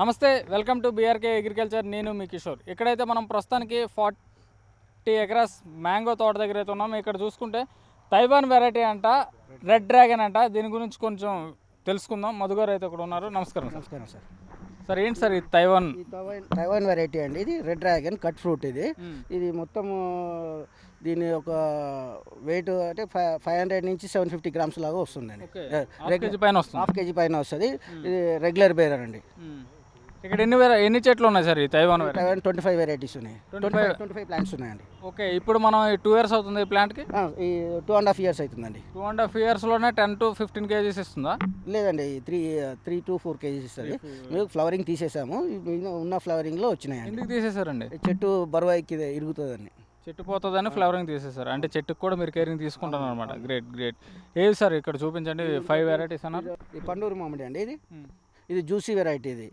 నమస్తే welcome to BRK agriculture నేను మీ కిషోర్. ఇక్కడైతే మనం ప్రస్తుతానికి ఫార్టీ ఎకరాస్ మ్యాంగో తోట దగ్గర అయితే ఉన్నాం. ఇక్కడ చూసుకుంటే తైవాన్ వెరైటీ అంట రెడ్ డ్రాగన్ అంట. దీని గురించి కొంచెం తెలుసుకుందాం. మధుగారు అయితే ఇక్కడ ఉన్నారు. నమస్కారం నమస్కారం సార్. సార్ ఏంటి సార్ ఇది తైవాన్? తైవాన్ వెరైటీ అండి ఇది. రెడ్ డ్రాగన్ కట్ ఫ్రూట్ ఇది. ఇది మొత్తము దీని ఒక వెయిట్ అంటే ఫైవ్ ఫైవ్ హండ్రెడ్ నుంచి సెవెన్ ఫిఫ్టీ గ్రామ్స్ లాగా వస్తుందండి. హాఫ్ కేజీ పైన వస్తుంది. హాఫ్ కేజీ పైన వస్తుంది. ఇది రెగ్యులర్ బేరర్ అండి. ఇక్కడ ఎన్ని వేర ఎన్ని చెట్లు ఉన్నాయి సార్ ఈ Taiwan variety twenty five varieties ఉన్నాయి. 25 twenty five twenty five plants ఉన్నాయండి. ఓకే ఇప్పుడు మనం టూ ఇయర్స్ అవుతుంది ఈ ప్లాంట్కి ఆ, ఈ టూ అండ్ హాఫ్ ఇయర్స్ అవుతుందండి. టూ అండ్ హాఫ్ ఇయర్స్లోనే టెన్ టు ఫిఫ్టీన్ కేజీస్ ఇస్తుందా? లేదండి three three to four kgs ఇస్తుంది. మేము ఫ్లవరింగ్ తీసేసాము. ఈ మిగిలిన ఉన్న ఫ్లవరింగ్లో వచ్చినాయండి. ఎందుకు తీసేశారండి ఈ చెట్టు బరువు ఎక్కి ఇరుగుతుందండి. చెట్టు పోతుందని ఫ్లవరింగ్ తీసేశారు అంటే చెట్టుకు కూడా మీరు కేరింగ్ తీసుకుంటారు అనమాట గ్రేట్ గ్రేట్ ఏది సార్ ఇక్కడ చూపించండి? ఫైవ్ వెరైటీస్ అన్నారు. ఈ పండూరు మామిడి అండి ఇది. మ్మ్. ఇది జ్యూసీ వెరైటీ ఇది.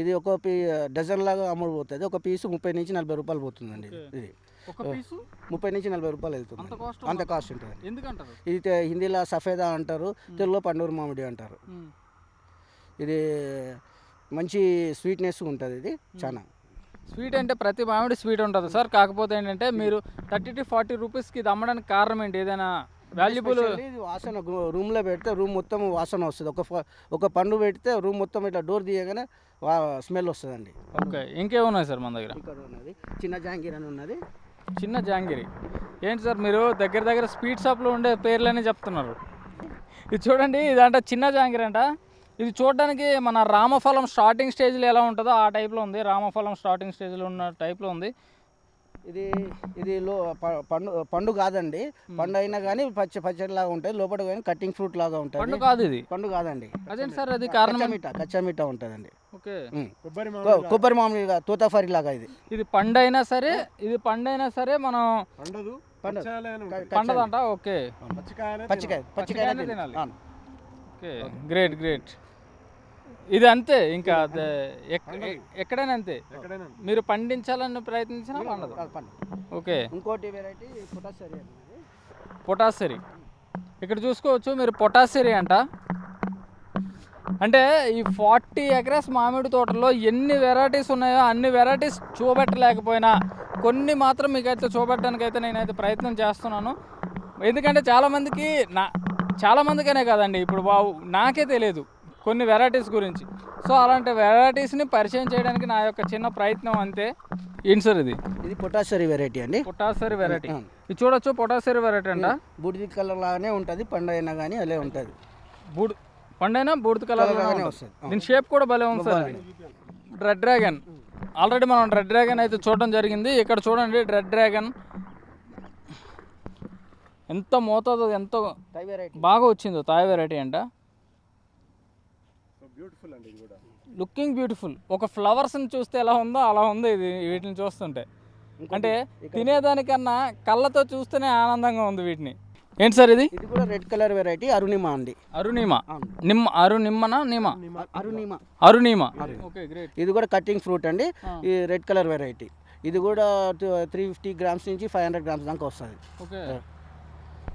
ఇది ఒక పీ డజన్ లాగా అమ్ముడు పోతుంది. ఒక పీసు ముప్పై నుంచి నలభై రూపాయలు పోతుందండి ఇది. ముప్పై నుంచి నలభై రూపాయలు వెళ్తుంది అంత కాస్ట్ ఉంటుంది ఇది హిందీలో సఫేదా అంటారు తెలుగులో పండూరు మామిడి అంటారు. ఇది మంచి స్వీట్నెస్ ఉంటుంది ఇది చాలా స్వీట్ అంటే ప్రతి మామిడి స్వీట్ ఉంటుంది సార్. కాకపోతే ఏంటంటే మీరు థర్టీ టు ఫార్టీ రూపీస్కి ఇది అమ్మడానికి కారణం ఏంటి? ఏదైనా వాల్యుబుల్ ఇది వాసన రూమ్లో పెడితే రూమ్ మొత్తం వాసన వస్తుంది. ఒక ఒక పండు పెడితే రూమ్ మొత్తం ఇట్లా డోర్ తీయగానే స్మెల్ వస్తుందండి. ఓకే ఇంకేమున్నాయి సార్ మన దగ్గర? ఇక్కడ ఉన్నది. చిన్న జాంగీర్ అని ఉన్నది. చిన్న జాంగిరి. ఏంటి సార్ మీరు దగ్గర దగ్గర స్వీట్ షాప్లో ఉండే పేర్లనే చెప్తున్నారు. ఇది చూడండి ఇదంట చిన్న జాంగిరి అంట. ఇది చూడడానికి మన రామఫలం స్టార్టింగ్ స్టేజ్లో ఎలా ఉంటుందో ఆ టైప్లో ఉంది. రామఫలం స్టార్టింగ్ స్టేజ్లో ఉన్న టైప్లో ఉంది. ఇది ఇది లో ప- పండు పండు కాదండి. పండు అయినా కానీ పచ్చ పచ్చడి లాగా ఉంటుంది. లోపల కానీ కట్టింగ్ ఫ్రూట్ లాగా పండు ఉంటుంది కాదు ఇది. పండు కాదండి. అదేంటి సార్ అది కారణం? కచ్చామిఠా కచ్చామిఠా ఉంటుందండి. ఓకే. ఉమ్. కొ- కొబ్బరి మామిడిగా తోతాఫరి లాగా ఇది. ఇది పండు అయినా సరే ఇది పండు అయినా సరే మనం పండదు. పండు పండదంట? ఓకే. పచ్చికాయ పచ్చికాయ పచ్చికాయనే తినాలి. ఓకే. Great great. ఇది అంతే ఇంకా అదే ఎక్కడైనా అంతే. మీరు పండించాలని ప్రయత్నించినా పండదు. పండు ఓకే. ఇంకోటి వెరైటీ పొటాసరీ ఇక్కడ చూసుకోవచ్చు మీరు పొటాసరీ అంట. అంటే ఈ ఫార్టీ ఎకరాస్ మామిడి తోటలో ఎన్ని వెరైటీస్ ఉన్నాయో అన్ని వెరైటీస్ చూపెట్టలేకపోయినా కొన్ని మాత్రం మీకైతే చూపెట్టడానికి అయితే నేనైతే ప్రయత్నం చేస్తున్నాను. ఎందుకంటే చాలామందికి నా చాలామందికనే కాదండి ఇప్పుడు బాబు నాకే తెలియదు కొన్ని వెరైటీస్ గురించి. సో అలాంటి వెరైటీస్ని పరిచయం చేయడానికి నా యొక్క చిన్న ప్రయత్నం అంతే. ఏంటి సార్ ఇది. ఇది పొటాసరి వెరైటీ అండి. పొటాసరీ వెరైటీ. ఇది చూడొచ్చు పొటాసరీ వెరైటీ అంట. బూడిది కలర్ లాగానే ఉంటుంది పండు అయినా కానీ అలే ఉంటుంది. బూడ్ పండైనా బూడిద కలర్ లాగానే వస్తుంది. దీని షేప్ కూడా భలే ఉంది సార్ రెడ్ డ్రాగన్ ఆల్రెడీ మనం రెడ్ డ్రాగన్ అయితే చూడడం జరిగింది. ఇక్కడ చూడండి రెడ్ డ్రాగన్ ఎంత మోతాదు ఎంత టై వెరైటీ బాగా వచ్చిందో తాయి వెరైటీ అంట. బ్యూటిఫుల్ అండి ఇది కూడా. Looking beautiful. ఒక ఫ్లవర్స్ని చూస్తే ఎలా ఉందో అలా ఉంది ఇది వీటిని చూస్తుంటే. అంటే తినేదానికన్నా కళ్ళతో చూస్తేనే ఆనందంగా ఉంది వీటిని. ఏంటి సార్ ఇది? ఇది కూడా రెడ్ కలర్ వెరైటీ అరుణిమ అండి. అరుణిమ. అవును. నిమ్మ అరునిమ్మనా నిమ అరుణిమ. అరుణిమ. Okay great. ఇది కూడా కటింగ్ ఫ్రూట్ అండి. ఈ రెడ్ కలర్ వెరైటీ. ఇది కూడా త్రీ ఫిఫ్టీ గ్రామ్స్ నుంచి ఫైవ్ హండ్రెడ్ గ్రామ్స్ దాకా వస్తుంది. ఓకే.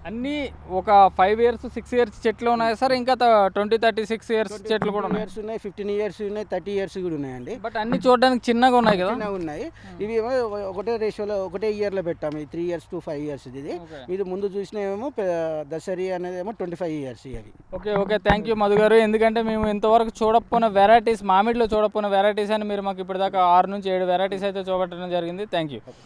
అన్నీ ఒక ఫైవ్ ఇయర్స్ సిక్స్ ఇయర్స్ చెట్లు ఉన్నాయి సార్. ఇంకా ట్వంటీ థర్టీ సిక్స్ ఇయర్స్ చెట్లు కూడా ఇయర్స్ ఉన్నాయి. ఫిఫ్టీన్ ఇయర్స్ ఉన్నాయి థర్టీ ఇయర్స్ కూడా ఉన్నాయండి. బట్ అన్ని చూడడానికి చిన్నగా ఉన్నాయి కదా? చిన్నగా ఉన్నాయి. ఇవి ఏమో ఒకటే రేషియోలో ఒకటే ఇయర్లో పెట్టాము. ఈ three years to five years ఇది. ఇది ముందు చూసినేమో దసరి అనేది ఏమో ట్వంటీ ఫైవ్ ఇయర్స్ అవి okay okay thank you Madhu garu. ఎందుకంటే మేము ఇంతవరకు చూడకపోయిన వెరైటీస్ మామిడిలో చూడకపోయిన వెరైటీస్ అని మీరు మాకు ఇప్పటిదాకా ఆరు నుంచి ఏడు వెరైటీస్ అయితే చూపెట్టడం జరిగింది. Thank you